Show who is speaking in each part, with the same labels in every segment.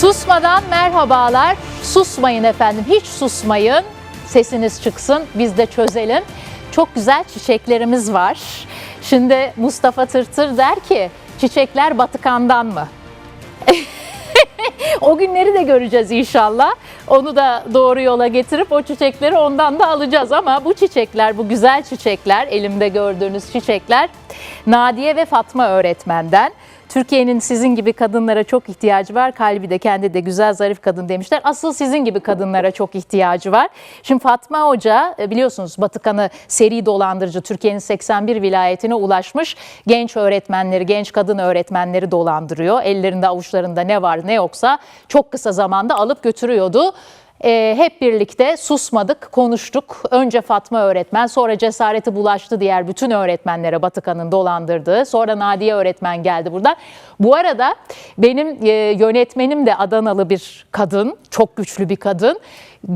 Speaker 1: Susmadan merhabalar. Susmayın efendim. Hiç susmayın. Sesiniz çıksın. Biz de çözelim. Çok güzel çiçeklerimiz var. Şimdi Mustafa Tırtır der ki çiçekler Batıkan'dan mı? o günleri de göreceğiz inşallah. Onu da doğru yola getirip o çiçekleri ondan da alacağız ama bu çiçekler, bu güzel çiçekler, elimde gördüğünüz çiçekler Nadiye ve Fatma öğretmenden. Türkiye'nin sizin gibi kadınlara çok ihtiyacı var. Kalbi de kendi de güzel zarif kadın demişler. Asıl sizin gibi kadınlara çok ihtiyacı var. Şimdi Fatma Hoca e, biliyorsunuz Batıkan'ı seri dolandırıcı Türkiye'nin 81 vilayetine ulaşmış genç öğretmenleri, genç kadın öğretmenleri dolandırıyor. Ellerinde avuçlarında ne var ne yoksa çok kısa zamanda alıp götürüyordu. Ee, hep birlikte susmadık, konuştuk. Önce Fatma öğretmen, sonra cesareti bulaştı diğer bütün öğretmenlere Batıkan'ın dolandırdığı. Sonra Nadiye öğretmen geldi buradan. Bu arada benim e, yönetmenim de Adanalı bir kadın, çok güçlü bir kadın.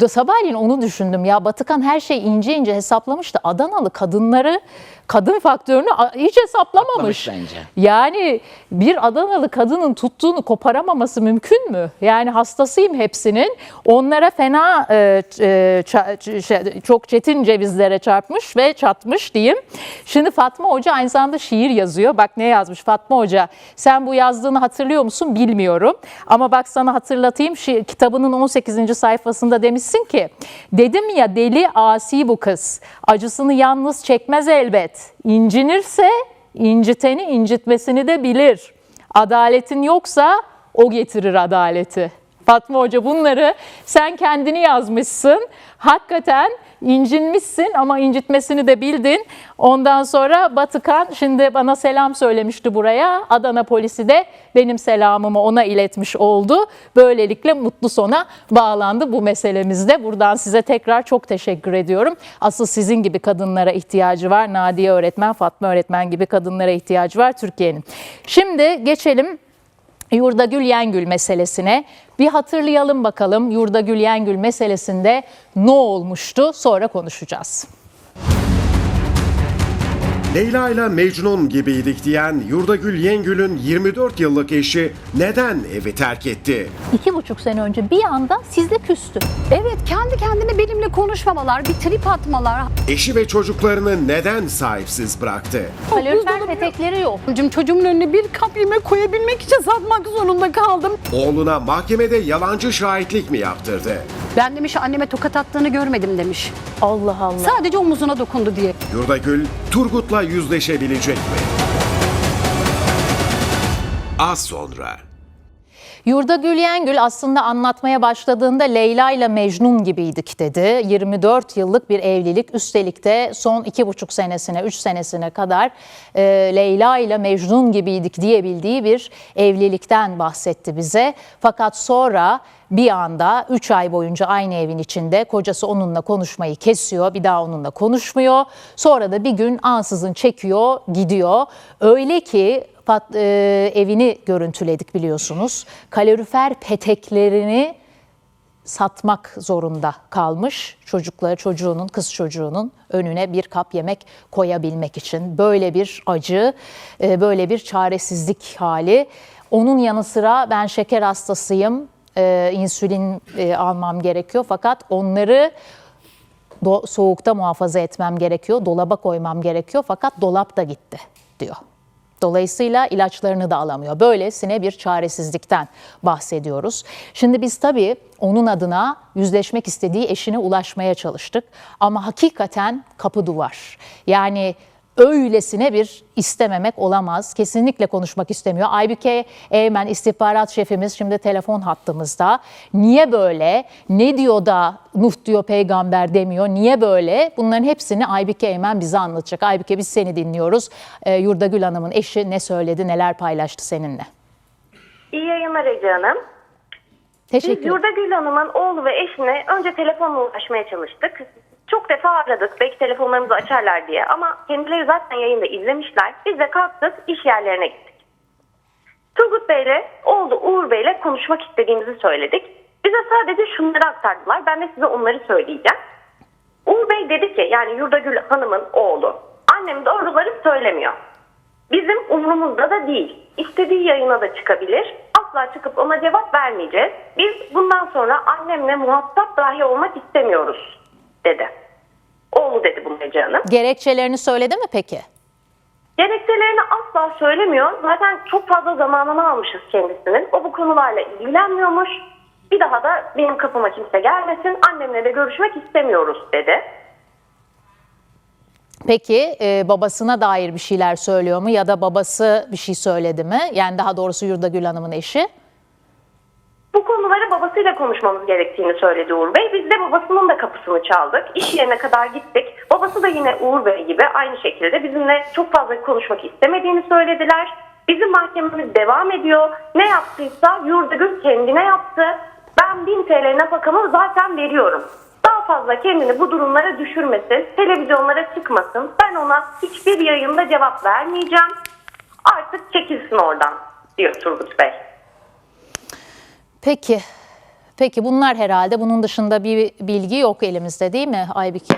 Speaker 1: Sabahleyin onu düşündüm ya Batıkan her şey ince ince hesaplamış da Adanalı kadınları, kadın faktörünü hiç hesaplamamış.
Speaker 2: Bence.
Speaker 1: Yani bir Adanalı kadının tuttuğunu koparamaması mümkün mü? Yani hastasıyım hepsinin. Onlara fena e, e, şey, çok çetin cevizlere çarpmış ve çatmış diyeyim. Şimdi Fatma Hoca aynı zamanda şiir yazıyor. Bak ne yazmış Fatma Hoca. Sen bu yazdığını hatırlıyor musun bilmiyorum. Ama bak sana hatırlatayım. Şi- kitabının 18. sayfasında demişsin ki dedim ya deli asi bu kız. Acısını yalnız çekmez elbet. İncinirse inciteni incitmesini de bilir. Adaletin yoksa o getirir adaleti. Fatma Hoca bunları sen kendini yazmışsın. Hakikaten incinmişsin ama incitmesini de bildin. Ondan sonra Batıkan şimdi bana selam söylemişti buraya. Adana polisi de benim selamımı ona iletmiş oldu. Böylelikle mutlu sona bağlandı bu meselemizde. Buradan size tekrar çok teşekkür ediyorum. Asıl sizin gibi kadınlara ihtiyacı var. Nadiye öğretmen, Fatma öğretmen gibi kadınlara ihtiyacı var Türkiye'nin. Şimdi geçelim Yurda Gül Yengül meselesine. Bir hatırlayalım bakalım Yurda Gül Yengül meselesinde ne olmuştu sonra konuşacağız.
Speaker 3: Leyla ile Mecnun gibiydik diyen Yurdagül Yengül'ün 24 yıllık eşi neden evi terk etti?
Speaker 1: İki buçuk sene önce bir anda sizle küstü.
Speaker 4: Evet kendi kendine benimle konuşmamalar, bir trip atmalar.
Speaker 3: Eşi ve çocuklarını neden sahipsiz bıraktı?
Speaker 1: Kalorifer petekleri yok.
Speaker 4: Çocuğum, çocuğumun önüne bir kap yemek koyabilmek için satmak zorunda kaldım.
Speaker 3: Oğluna mahkemede yalancı şahitlik mi yaptırdı?
Speaker 4: Ben demiş anneme tokat attığını görmedim demiş.
Speaker 1: Allah Allah.
Speaker 4: Sadece omuzuna dokundu diye.
Speaker 3: Yurdagül Turgut'la yüzleşebilecek mi? Az sonra.
Speaker 1: Yurda Gül Yengül aslında anlatmaya başladığında Leyla ile Mecnun gibiydik dedi. 24 yıllık bir evlilik üstelik de son 2,5 senesine 3 senesine kadar e, Leyla ile Mecnun gibiydik diyebildiği bir evlilikten bahsetti bize. Fakat sonra bir anda 3 ay boyunca aynı evin içinde kocası onunla konuşmayı kesiyor. Bir daha onunla konuşmuyor. Sonra da bir gün ansızın çekiyor gidiyor. Öyle ki Fat- e, evini görüntüledik biliyorsunuz. Kalorifer peteklerini satmak zorunda kalmış çocukları çocuğunun kız çocuğunun önüne bir kap yemek koyabilmek için böyle bir acı e, böyle bir çaresizlik hali onun yanı sıra ben şeker hastasıyım e, insülin e, almam gerekiyor fakat onları do- soğukta muhafaza etmem gerekiyor dolaba koymam gerekiyor fakat dolap da gitti diyor. Dolayısıyla ilaçlarını da alamıyor. Böylesine bir çaresizlikten bahsediyoruz. Şimdi biz tabii onun adına yüzleşmek istediği eşine ulaşmaya çalıştık. Ama hakikaten kapı duvar. Yani öylesine bir istememek olamaz. Kesinlikle konuşmak istemiyor. Aybüke Eymen istihbarat şefimiz şimdi telefon hattımızda. Niye böyle? Ne diyor da Nuh diyor peygamber demiyor? Niye böyle? Bunların hepsini Aybüke Eymen bize anlatacak. Aybüke biz seni dinliyoruz. Ee, Yurdagül Hanım'ın eşi ne söyledi, neler paylaştı seninle?
Speaker 5: İyi yayınlar Ece Hanım.
Speaker 1: Teşekkür
Speaker 5: Biz. Yurda Gül Hanım'ın oğlu ve eşine önce telefonla ulaşmaya çalıştık. Çok defa aradık belki telefonlarımızı açarlar diye ama kendileri zaten yayında izlemişler. Biz de kalktık iş yerlerine gittik. Turgut Bey'le oğlu Uğur Bey'le konuşmak istediğimizi söyledik. Bize sadece şunları aktardılar. Ben de size onları söyleyeceğim. Uğur Bey dedi ki yani Yurdagül Hanım'ın oğlu annem doğruları söylemiyor. Bizim umrumuzda da değil. İstediği yayına da çıkabilir. asla çıkıp ona cevap vermeyeceğiz. Biz bundan sonra annemle muhatap dahi olmak istemiyoruz dedi. Oğlu dedi bunu Ece Hanım.
Speaker 1: Gerekçelerini söyledi mi peki?
Speaker 5: Gerekçelerini asla söylemiyor. Zaten çok fazla zamanını almışız kendisinin. O bu konularla ilgilenmiyormuş. Bir daha da benim kapıma kimse gelmesin. Annemle de görüşmek istemiyoruz dedi.
Speaker 1: Peki e, babasına dair bir şeyler söylüyor mu ya da babası bir şey söyledi mi? Yani daha doğrusu Yurdagül Hanım'ın eşi.
Speaker 5: Bu konuları babasıyla konuşmamız gerektiğini söyledi Uğur Bey. Biz de babasının da kapısını çaldık. İş yerine kadar gittik. Babası da yine Uğur Bey gibi aynı şekilde bizimle çok fazla konuşmak istemediğini söylediler. Bizim mahkememiz devam ediyor. Ne yaptıysa Yurdagül kendine yaptı. Ben 1000 TL nafakamı zaten veriyorum. Daha fazla kendini bu durumlara düşürmesin, televizyonlara çıkmasın. Ben ona hiçbir yayında cevap vermeyeceğim. Artık çekilsin oradan diyor Turgut Bey.
Speaker 1: Peki. Peki bunlar herhalde bunun dışında bir bilgi yok elimizde değil mi Aybike?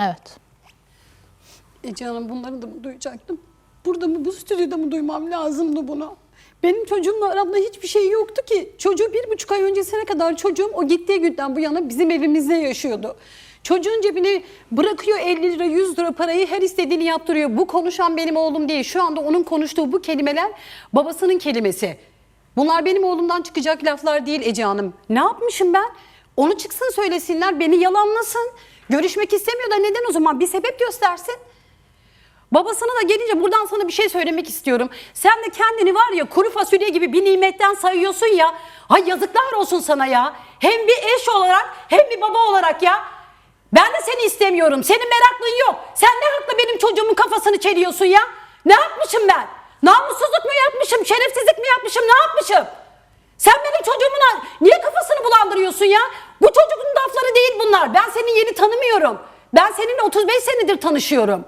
Speaker 1: Evet.
Speaker 4: Ece Hanım bunları da mı duyacaktım? Burada mı bu stüdyoda mı duymam lazımdı bunu? Benim çocuğumla aramda hiçbir şey yoktu ki. Çocuğu bir buçuk ay öncesine kadar çocuğum o gittiği günden bu yana bizim evimizde yaşıyordu. Çocuğun cebine bırakıyor 50 lira 100 lira parayı her istediğini yaptırıyor. Bu konuşan benim oğlum değil. Şu anda onun konuştuğu bu kelimeler babasının kelimesi. Bunlar benim oğlumdan çıkacak laflar değil Ece Hanım. Ne yapmışım ben? Onu çıksın söylesinler, beni yalanlasın. Görüşmek istemiyor da neden o zaman? Bir sebep göstersin. Babasına da gelince buradan sana bir şey söylemek istiyorum. Sen de kendini var ya kuru fasulye gibi bir nimetten sayıyorsun ya. Ay yazıklar olsun sana ya. Hem bir eş olarak hem bir baba olarak ya. Ben de seni istemiyorum. Senin meraklın yok. Sen ne hakla benim çocuğumun kafasını çeliyorsun ya? Ne yapmışım ben? Namussuzluk mu yapmışım? Şerefsizlik mi yapmışım? Ne yapmışım? Sen benim çocuğumun niye kafasını bulandırıyorsun ya? Bu çocuğun lafları değil bunlar. Ben seni yeni tanımıyorum. Ben seninle 35 senedir tanışıyorum.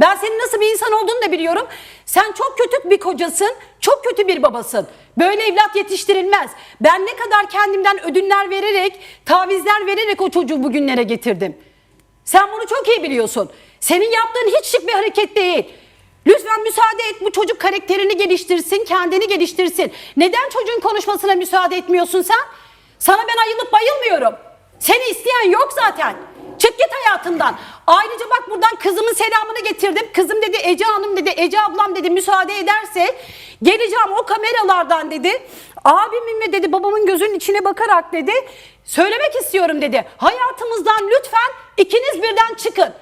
Speaker 4: Ben senin nasıl bir insan olduğunu da biliyorum. Sen çok kötü bir kocasın, çok kötü bir babasın. Böyle evlat yetiştirilmez. Ben ne kadar kendimden ödünler vererek, tavizler vererek o çocuğu bugünlere getirdim. Sen bunu çok iyi biliyorsun. Senin yaptığın hiç şık bir hareket değil. Lütfen müsaade et bu çocuk karakterini geliştirsin, kendini geliştirsin. Neden çocuğun konuşmasına müsaade etmiyorsun sen? Sana ben ayılıp bayılmıyorum. Seni isteyen yok zaten. Çık git hayatından. Ayrıca bak buradan kızımın selamını getirdim. Kızım dedi Ece Hanım dedi, Ece ablam dedi müsaade ederse geleceğim o kameralardan dedi. Abimin ve dedi babamın gözünün içine bakarak dedi söylemek istiyorum dedi. Hayatımızdan lütfen ikiniz birden çıkın.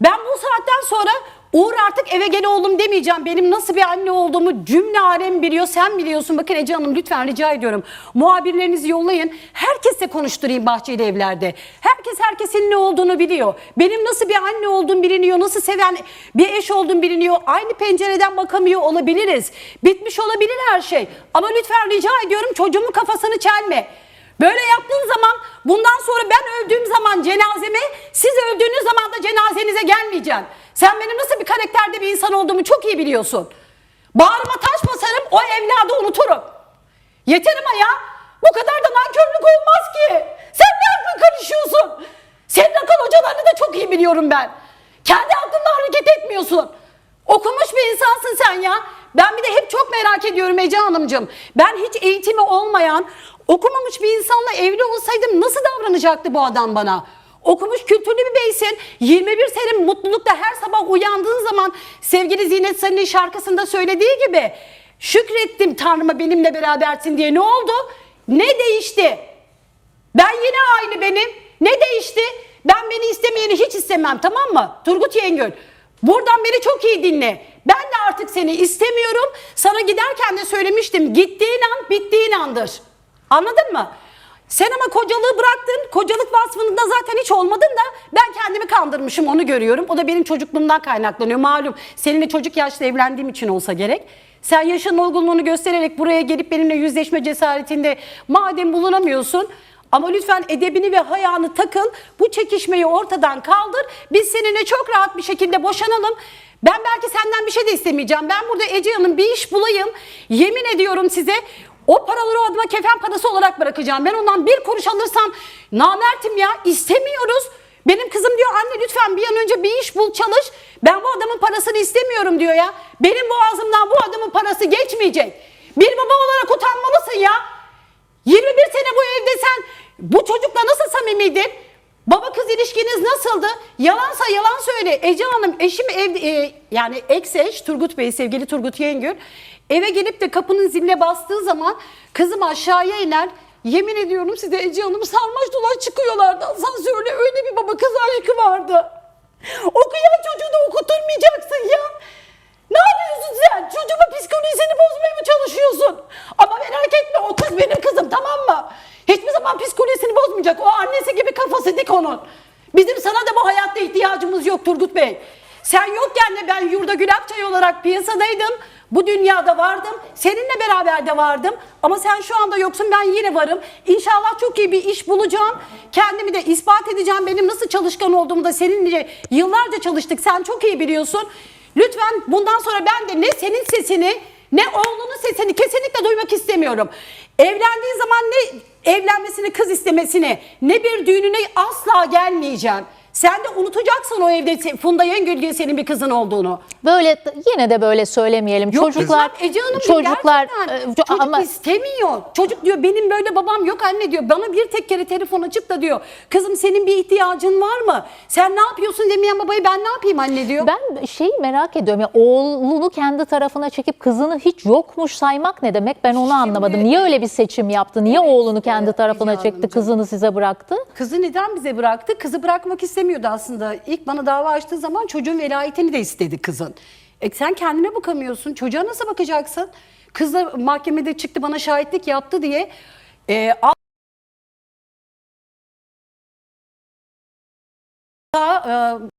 Speaker 4: Ben bu saatten sonra Uğur artık eve gel oğlum demeyeceğim. Benim nasıl bir anne olduğumu cümle alem biliyor. Sen biliyorsun. Bakın Ece Hanım lütfen rica ediyorum. Muhabirlerinizi yollayın. Herkesle konuşturayım bahçeli evlerde. Herkes herkesin ne olduğunu biliyor. Benim nasıl bir anne olduğum biliniyor. Nasıl seven bir eş olduğum biliniyor. Aynı pencereden bakamıyor olabiliriz. Bitmiş olabilir her şey. Ama lütfen rica ediyorum çocuğumun kafasını çelme. Böyle yaptığın zaman bundan sonra ben öldüğüm zaman cenazeme siz öldüğünüz zaman da cenazenize gelmeyeceğim. Sen benim nasıl bir karakterde bir insan olduğumu çok iyi biliyorsun. Bağrıma taş basarım o evladı unuturum. Yeter ama ya bu kadar da nankörlük olmaz ki. Sen ne akla karışıyorsun? Senin akıl hocalarını da çok iyi biliyorum ben. Kendi aklınla hareket etmiyorsun. Okumuş bir insansın sen ya. Ben bir de hep çok merak ediyorum Ece Hanımcığım. Ben hiç eğitimi olmayan, okumamış bir insanla evli olsaydım nasıl davranacaktı bu adam bana? Okumuş kültürlü bir beysin. 21 sene mutlulukta her sabah uyandığın zaman sevgili Zinet Sarı'nın şarkısında söylediği gibi şükrettim Tanrı'ma benimle berabersin diye ne oldu? Ne değişti? Ben yine aynı benim. Ne değişti? Ben beni istemeyeni hiç istemem tamam mı? Turgut Yengül. Buradan beni çok iyi dinle. Ben de artık seni istemiyorum. Sana giderken de söylemiştim. Gittiğin an bittiğin andır. Anladın mı? Sen ama kocalığı bıraktın. Kocalık vasfında zaten hiç olmadın da ben kendimi kandırmışım onu görüyorum. O da benim çocukluğumdan kaynaklanıyor. Malum seninle çocuk yaşta evlendiğim için olsa gerek. Sen yaşın olgunluğunu göstererek buraya gelip benimle yüzleşme cesaretinde madem bulunamıyorsun ama lütfen edebini ve hayanı takıl. Bu çekişmeyi ortadan kaldır. Biz seninle çok rahat bir şekilde boşanalım. Ben belki senden bir şey de istemeyeceğim. Ben burada Ece Hanım bir iş bulayım. Yemin ediyorum size o paraları o adama kefen parası olarak bırakacağım. Ben ondan bir kuruş alırsam namertim ya istemiyoruz. Benim kızım diyor anne lütfen bir an önce bir iş bul çalış. Ben bu adamın parasını istemiyorum diyor ya. Benim boğazımdan bu adamın parası geçmeyecek. Bir baba olarak utanmalısın ya. 21 sene bu evde sen bu çocukla nasıl samimiydin? Baba kız ilişkiniz nasıldı? Yalansa yalan söyle. Ece Hanım eşim evde e, yani ex eş Turgut Bey sevgili Turgut Yengül eve gelip de kapının ziline bastığı zaman kızım aşağıya iner. Yemin ediyorum size Ece Hanım sarmaş dolaş çıkıyorlardı asansörle öyle bir baba kız aşkı vardı. Okuyan çocuğu da okuturmayacaksın ya. Ne yapıyorsun sen? Çocuğumun psikolojisini bozmaya mı çalışıyorsun? Ama merak etme o kız benim kızım tamam mı? Hiçbir zaman psikolojisini bozmayacak. O annesi gibi kafası dik onun. Bizim sana da bu hayatta ihtiyacımız yok Turgut Bey. Sen yokken de ben Yurda Gül Akçay olarak piyasadaydım. Bu dünyada vardım. Seninle beraber de vardım. Ama sen şu anda yoksun ben yine varım. İnşallah çok iyi bir iş bulacağım. Kendimi de ispat edeceğim. Benim nasıl çalışkan olduğumu da seninle yıllarca çalıştık. Sen çok iyi biliyorsun. Lütfen bundan sonra ben de ne senin sesini ne oğlunun sesini kesinlikle duymak istemiyorum. Evlendiğin zaman ne evlenmesini kız istemesini ne bir düğününe asla gelmeyeceğim. Sen de unutacaksın o evde Funda Yengül diye senin bir kızın olduğunu.
Speaker 1: Böyle yine de böyle söylemeyelim.
Speaker 4: Yok
Speaker 1: çocuklar
Speaker 4: kızım, Ece Hanım
Speaker 1: çocuklar e,
Speaker 4: çocuk
Speaker 1: ama
Speaker 4: istemiyor. Çocuk diyor benim böyle babam yok anne diyor. Bana bir tek kere telefon açıp da diyor. Kızım senin bir ihtiyacın var mı? Sen ne yapıyorsun demeyen babayı ben ne yapayım anne diyor.
Speaker 1: ben şeyi merak ediyorum ya oğlunu kendi tarafına çekip kızını hiç yokmuş saymak ne demek ben onu anlamadım. Niye öyle bir seçim yaptı? Niye oğlunu kendi tarafına
Speaker 4: Ece
Speaker 1: çekti,
Speaker 4: Hanımcığım.
Speaker 1: kızını size bıraktı?
Speaker 4: Kızı neden bize bıraktı? Kızı bırakmak istemiyordu aslında. İlk bana dava açtığı zaman çocuğun velayetini de istedi kızın. E sen kendine bakamıyorsun. Çocuğa nasıl bakacaksın? Kız da mahkemede çıktı bana şahitlik yaptı diye. E, al- e,